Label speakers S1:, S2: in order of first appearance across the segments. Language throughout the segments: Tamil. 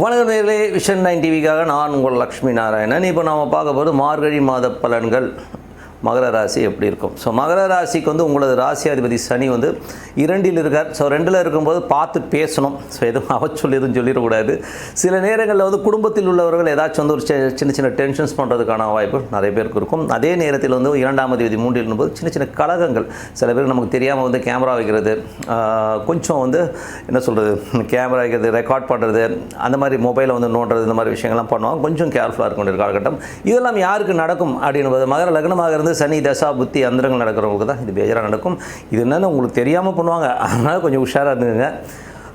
S1: வணக்கம் விஷன் நைன் டிவிக்காக நான் உங்கள் லக்ஷ்மி நாராயணன். இப்போ நாம் பார்க்க போகிறது மார்கழி மாத பலன்கள். மகர ராசி எப்படி இருக்கும்? ஸோ மகர ராசிக்கு வந்து உங்களது ராசியாதிபதி சனி வந்து இரண்டில் இருக்கார். ஸோ ரெண்டில் இருக்கும்போது பார்த்து பேசணும். ஸோ எதுவும் அவச்சொல் எதுவும் சொல்லிடக்கூடாது. சில நேரங்களில் வந்து குடும்பத்தில் உள்ளவர்கள் ஏதாச்சும் வந்து ஒரு சின்ன சின்ன டென்ஷன்ஸ் பண்ணுறதுக்கான வாய்ப்பு நிறைய பேருக்கு இருக்கும். அதே நேரத்தில் வந்து இரண்டாம் அதிபதி மூன்றில் இருக்கும்போது சின்ன சின்ன கழகங்கள் சில பேருக்கு நமக்கு தெரியாமல் வந்து கேமரா வைக்கிறது கொஞ்சம் வந்து என்ன சொல்கிறது கேமரா வைக்கிறது ரெக்கார்ட் பண்ணுறது அந்த மாதிரி மொபைலை வந்து நோண்டுறது இந்த மாதிரி விஷயங்கள்லாம் பண்ணுவாங்க. கொஞ்சம் கேர்ஃபுல்லாக இருக்க காலகட்டம். இதெல்லாம் யாருக்கு நடக்கும்? அப்படின்னும்போது மகர லக்னமாக இருந்து சனி தசா புத்தி அந்தரங்கள் நடக்கிறவங்களுக்கு தான் இது பேஜராக நடக்கும். இது என்னென்னு உங்களுக்கு தெரியாமல் பண்ணுவாங்க. அதனால் கொஞ்சம் உஷாராக இருந்துங்க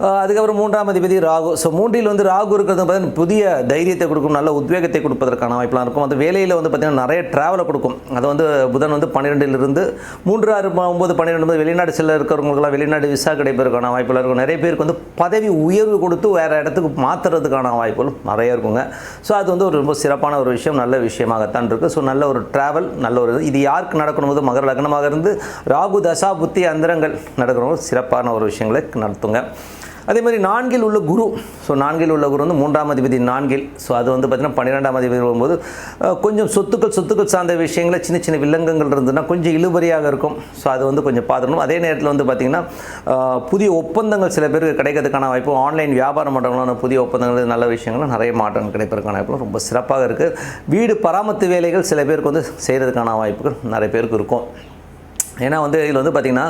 S1: அதுக்கப்புறம் மூன்றாம் அதிபதி ராகு. ஸோ மூன்றில் வந்து ராகு இருக்கிறது பார்த்தீங்கன்னா புதிய தைரியத்தை கொடுக்கும் நல்ல உத்வேகத்தை கொடுப்பதற்கான வாய்ப்பெலாம் இருக்கும். அந்த வேலையில் வந்து பார்த்திங்கன்னா நிறைய ட்ராவலை கொடுக்கும். அது வந்து புதன் வந்து பன்னிரெண்டிலிருந்து மூன்று ஆறு ஒம்பது பன்னிரெண்டு வந்து வெளிநாடு செல்ல இருக்கிறவங்களுக்குலாம் வெளிநாடு விசா கிடைப்பதற்கான வாய்ப்புகள் இருக்கும். நிறைய பேருக்கு வந்து பதவி உயர்வு கொடுத்து வேறு இடத்துக்கு மாற்றுறதுக்கான வாய்ப்புகளும் நிறைய இருக்குங்க. ஸோ அது வந்து ஒரு ரொம்ப சிறப்பான ஒரு விஷயம் நல்ல விஷயமாகத்தான் இருக்குது ஸோ நல்ல ஒரு ட்ராவல் நல்ல ஒரு இது. இது யாருக்கு நடக்கணும் போது மகர லக்னமாக இருந்து ராகு தசா புத்தி அந்தரங்கள் நடக்கிறவங்க சிறப்பான ஒரு விஷயங்களை நடத்துங்க. அதே மாதிரி நான்கில் உள்ள குரு. ஸோ நான்கில் உள்ள குரு வந்து மூன்றாம் அதிபதி நான்கில். ஸோ அது வந்து பார்த்திங்கன்னா பன்னிரெண்டாம் அதிபதி வரும்போது கொஞ்சம் சொத்துக்கள் சொத்துக்கள் சார்ந்த விஷயங்கள சின்ன சின்ன வில்லங்கங்கள் இருந்ததுன்னா கொஞ்சம் இழுபறியாக இருக்கும். ஸோ அது வந்து கொஞ்சம் பார்த்துக்கணும் அதே நேரத்தில் வந்து பார்த்திங்கன்னா புதிய ஒப்பந்தங்கள் சில பேருக்கு கிடைக்கிறதுக்கான வாய்ப்பு ஆன்லைன் வியாபாரம் பண்ணுறவங்களான புதிய ஒப்பந்தங்கள் நல்ல விஷயங்களும் நிறைய மாற்றங்கள் கிடைப்பதற்கான வாய்ப்புகள் ரொம்ப சிறப்பாக இருக்குது வீடு பராமரித்து வேலைகள் சில பேருக்கு வந்து செய்கிறதுக்கான வாய்ப்புகள் நிறைய பேருக்கு இருக்கும். ஏன்னா வந்து இதில் வந்து பார்த்திங்கன்னா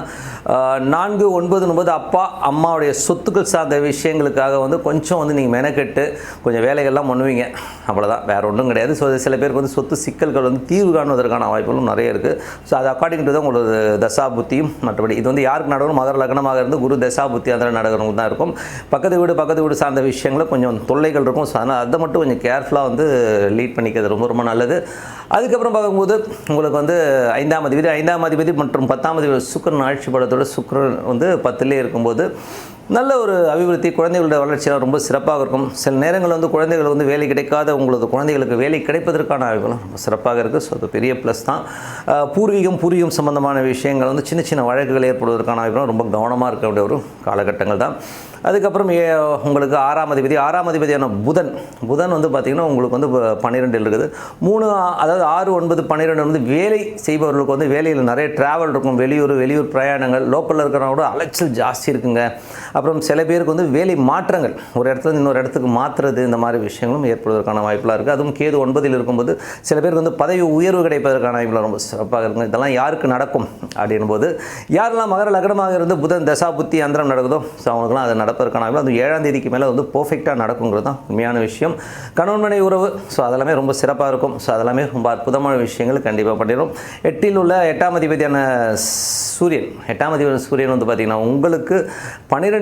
S1: நான்கு ஒன்பது ஒன்பது அப்பா அம்மாவுடைய சொத்துக்கள் சார்ந்த விஷயங்களுக்காக வந்து கொஞ்சம் வந்து நீங்கள் மெனக்கெட்டு கொஞ்சம் வேலைகள்லாம் பண்ணுவீங்க. அவ்வளோதான் வேறு ஒன்றும் கிடையாது. ஸோ சில பேருக்கு வந்து சொத்து சிக்கல்கள் வந்து தீர்வு காணுவதற்கான வாய்ப்புகளும் நிறைய இருக்குது ஸோ அது அக்கார்டிங் டு தான் உங்களோட தசா புத்தியும் மற்றபடி இது வந்து யாருக்கு நடக்கணும்? மகர லக்னமாக இருந்து குரு தசா புத்தி அந்த நடக்கிறவங்க தான் இருக்கும். பக்கத்து வீடு பக்கத்து வீடு சார்ந்த விஷயங்களும் கொஞ்சம் தொல்லைகள் இருக்கும். ஸோ அதனால் அதை மட்டும் கொஞ்சம் கேர்ஃபுல்லாக வந்து லீட் பண்ணிக்கிறது ரொம்ப ரொம்ப நல்லது. அதுக்கப்புறம் பார்க்கும்போது உங்களுக்கு வந்து ஐந்தாம் அதிபதி ஐந்தாம் அதிபதி மற்றும் பத்தாம் அதிபதி சுக்கரன் ஆட்சி படத்தோட சுக்கரன் வந்து பத்துலேயே இருக்கும்போது நல்ல ஒரு அபிவிருத்தி குழந்தைகளோட வளர்ச்சியெல்லாம் ரொம்ப சிறப்பாக இருக்கும். சில நேரங்களில் வந்து குழந்தைகள் வந்து வேலை கிடைக்காத உங்களது குழந்தைகளுக்கு வேலை கிடைப்பதற்கான அறிவுகளும் ரொம்ப சிறப்பாக இருக்குது ஸோ அது பெரிய ப்ளஸ் தான். பூர்வீகம் பூர்வீகம் சம்பந்தமான விஷயங்கள் வந்து சின்ன சின்ன வழக்குகள் ஏற்படுவதற்கான அறிவுகளும் ரொம்ப கவனமாக இருக்க வேண்டிய ஒரு காலகட்டங்கள் தான். அதுக்கப்புறம் ஏ- உங்களுக்கு ஆறாம் அதிபதி ஆறாம் அதிபதியான புதன். புதன் வந்து பார்த்திங்கன்னா உங்களுக்கு வந்து ப- பன்னிரெண்டில் இருக்குது. மூணு அதாவது ஆறு ஒன்பது பன்னிரெண்டு வந்து வேலை செய்பவர்களுக்கு வந்து வேலையில் நிறைய ட்ராவல் இருக்கும். வெளியூர் வெளியூர் பிரயாணங்கள் லோக்கலில் இருக்கிறவங்க கூட அலைச்சல் ஜாஸ்தி இருக்குங்க. அப்புறம் சில பேருக்கு வந்து வேலை மாற்றங்கள். ஒரு இடத்துல இன்னொரு இடத்துக்கு மாற்றுறது இந்த மாதிரி விஷயங்களும் ஏற்படுவதற்கான வாய்ப்புலாம் இருக்குது அதுவும் கேது ஒன்பதில் இருக்கும்போது சில பேருக்கு வந்து பதவி உயர்வு கிடைப்பதற்கான வாய்ப்புலாம் ரொம்ப சிறப்பாக இருக்குங்க இதெல்லாம் யாருக்கு நடக்கும்? அப்படின்போது யாரெல்லாம் மகர லக்னமாக இருந்து புதன் தசா புத்தி அந்தரம் நடக்குதோ ஸோ அவங்களுக்குலாம் அது நடப்பதற்கான வாய்ப்பு. அது ஏழாம் தேதிக்கு மேலே வந்து பர்ஃபெக்டாக நடக்குங்கிறது தான் உண்மையான விஷயம். கணவன் மனை உறவு ஸோ அதெல்லாமே ரொம்ப சிறப்பாக இருக்கும். ஸோ அதெல்லாமே ரொம்ப அற்புதமான விஷயங்கள் கண்டிப்பாக பண்ணிடும். எட்டில் உள்ள எட்டாம் அதிபதியான சூரியன். எட்டாம் அதிபதி சூரியன் வந்து பார்த்திங்கன்னா உங்களுக்கு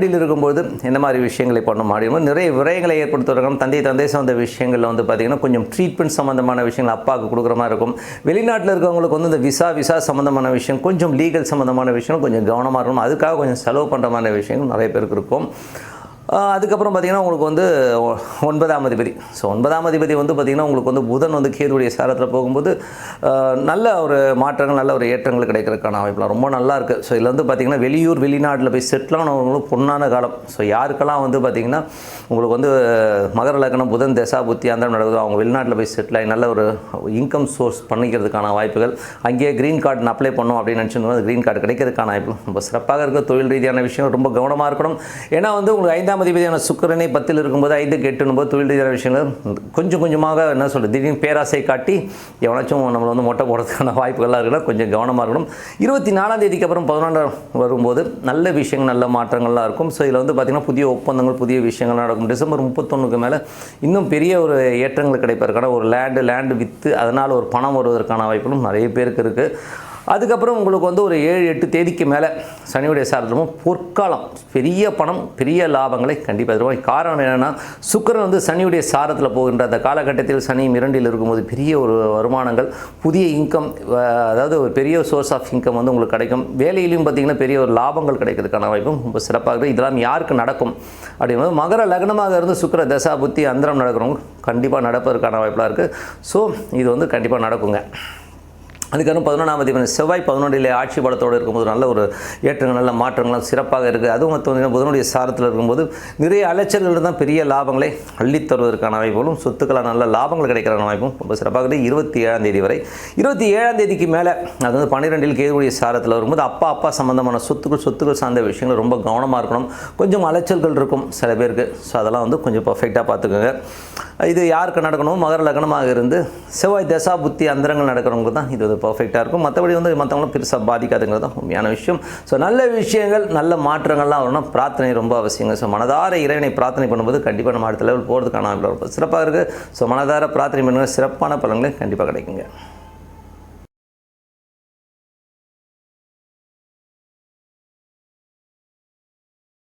S1: நேரடியில் இருக்கும்போது என்ன மாதிரி விஷயங்களை பண்ண முடியும் நிறைய விரயங்களை ஏற்படுத்துவதற்கான தந்தை தந்தை சார்ந்த விஷயங்களில் வந்து பார்த்திங்கன்னா கொஞ்சம் ட்ரீட்மெண்ட் சம்மந்தமான விஷயங்கள் அப்பாவுக்கு கொடுக்குற மாதிரி இருக்கும். வெளிநாட்டில் இருக்கிறவங்களுக்கு வந்து இந்த விசா விசா சம்மந்தமான விஷயம் கொஞ்சம் லீகல் சம்மந்தமான விஷயம் கொஞ்சம் கவனமாக இருக்கணும். அதுக்காக கொஞ்சம் செலவு பண்ணுற மாதிரி விஷயங்கள் நிறைய பேருக்கு இருக்கும். அதுக்கப்புறம் பார்த்திங்கன்னா உங்களுக்கு வந்து ஒன்பதாம் அதிபதி. ஸோ ஒன்பதாம் அதிபதி வந்து பார்த்திங்கன்னா உங்களுக்கு வந்து புதன் வந்து கேதுடைய சாரத்தில் போகும்போது நல்ல ஒரு மாற்றங்கள் நல்ல ஒரு ஏற்றங்கள் கிடைக்கிறதுக்கான வாய்ப்புலாம் ரொம்ப நல்லா இருக்குது ஸோ இதில் வந்து பார்த்திங்கன்னா வெளியூர் வெளிநாட்டில் போய் செட்டில் ஆனவங்களும் பொண்ணான காலம். ஸோ யாருக்கெல்லாம் வந்து பார்த்திங்கன்னா உங்களுக்கு வந்து மகர லக்னம் புதன் தசா புத்தி அந்த நடக்குது அவங்க வெளிநாட்டில் போய் செட்டில் ஆகி நல்ல ஒரு இன்கம் சோர்ஸ் பண்ணிக்கிறதுக்கான வாய்ப்புகள். அங்கேயே க்ரீன் கார்டு அப்ளை பண்ணோம் அப்படின்னு நினச்சிருந்தோம் க்ரீன் கார்டு கிடைக்கிறதுக்கான வாய்ப்பு ரொம்ப சிறப்பாக இருக்க. தொழில் ரீதியான விஷயம் ரொம்ப கவனமாக இருக்கணும். ஏன்னா வந்து உங்களுக்கு ஐந்தாம் அதிபதியான சுக்கிரனை பத்தில் இருக்கும்போது ஐந்துக்கு எட்டுனும் போது தொழில் ரீதியான விஷயங்கள் கொஞ்சம் கொஞ்சமாக என்ன சொல்கிறது திடீர்னு பேராசை காட்டி எவனாச்சும் நம்மளை வந்து மொட்டை போடுறதுக்கான வாய்ப்புகள்லாம் இருக்கலாம் கொஞ்சம் கவனமாக இருக்கணும். இருபத்தி நாலாம் தேதிக்கு அப்புறம் பதினொன்றாம் வரும்போது நல்ல விஷயங்கள் நல்ல மாற்றங்கள்லாம் இருக்கும். ஸோ இதில் வந்து பார்த்திங்கன்னா புதிய ஒப்பந்தங்கள் புதிய விஷயங்கள் நடக்கும். டிசம்பர் முப்பத்தொன்றுக்கு மேலே இன்னும் பெரிய ஒரு ஏற்றங்கள் கிடைப்பதற்கான ஒரு லேண்டு லேண்டு விற்று அதனால் ஒரு பணம் வருவதற்கான வாய்ப்புகளும் நிறைய பேருக்கு இருக்குது அதுக்கப்புறம் உங்களுக்கு வந்து ஒரு ஏழு எட்டு தேதிக்கு மேலே சனியுடைய சாரத்திலும் பொற்காலம் பெரிய பணம் பெரிய லாபங்களை கண்டிப்பாக தருவோம் காரணம் என்னென்னா சுக்கிரன் வந்து சனியுடைய சாரத்தில் போகின்ற அந்த காலகட்டத்தில் சனி இரண்டில் இருக்கும்போது பெரிய ஒரு வருமானங்கள் புதிய இன்கம் அதாவது ஒரு பெரிய சோர்ஸ் ஆஃப் இன்கம் வந்து உங்களுக்கு கிடைக்கும். வேலையிலையும் பார்த்திங்கன்னா பெரிய ஒரு லாபங்கள் கிடைக்கிறதுக்கான வாய்ப்பும் ரொம்ப சிறப்பாக இருக்குது இதெல்லாம் யாருக்கு நடக்கும்? அப்படிங்கும்போது மகர லக்னமாக இருந்து சுக்கிர தசா புத்தி அந்தரம் நடக்கிறவங்க கண்டிப்பாக நடப்பதற்கான வாய்ப்பெலாம் இருக்குது ஸோ இது வந்து கண்டிப்பாக நடக்குங்க. அதுக்கப்புறம் பதினொன்றாம் தேதி செவ்வாய் பதினொன்றிலே ஆட்சி பலத்தோடு இருக்கும்போது நல்ல ஒரு ஏற்றங்கள் நல்ல மாற்றங்கள்லாம் சிறப்பாக இருக்குது அதுவும் மொத்தம் புதனுடைய சாரத்தில் இருக்கும்போது நிறைய அலைச்சல்கள் தான் பெரிய லாபங்களை அள்ளித் தருவதற்கான வாய்ப்புகளும் சொத்துக்களாக நல்ல லாபங்கள் கிடைக்கிற வாய்ப்பும் ரொம்ப சிறப்பாக இருக்குது இருபத்தி ஏழாம் தேதி வரை இருபத்தி ஏழாம் தேதிக்கு மேலே அது வந்து பன்னிரெண்டில் கேதுடைய சாரத்தில் வரும்போது அப்பா அப்பா சம்மந்தமான சொத்துக்கள் சொத்துக்கள் சார்ந்த விஷயங்கள் ரொம்ப கவனமாக இருக்கணும். கொஞ்சம் அலைச்சல்கள் இருக்கும் சில பேருக்கு. ஸோ அதெல்லாம் வந்து கொஞ்சம் பர்ஃபெக்டாக பார்த்துக்கோங்க. இது யாருக்கு நடக்கணும் மகர லக்னமாக இருந்து செவ்வாய் தசா புத்தி அந்தரங்கள் நடக்கிறவங்க தான் இது வந்து பர்ஃபெக்டாக இருக்கும். மற்றபடி வந்து மற்றவங்களும் பெருசாக பாதிக்காதுங்கிறது தான் உண்மையான விஷயம். ஸோ நல்ல விஷயங்கள் நல்ல மாற்றங்கள்லாம் வரணும். பிரார்த்தனை ரொம்ப அவசியங்க. ஸோ மனதார இறைவனை பிரார்த்தனை பண்ணும்போது கண்டிப்பாக நம்ம அடுத்த லெவல் போகிறதுக்கான ரொம்ப சிறப்பாக இருக்குது ஸோ மனதார பிரார்த்தனை பண்ணுங்கள் சிறப்பான பலன்களை கண்டிப்பாக கிடைக்குங்க.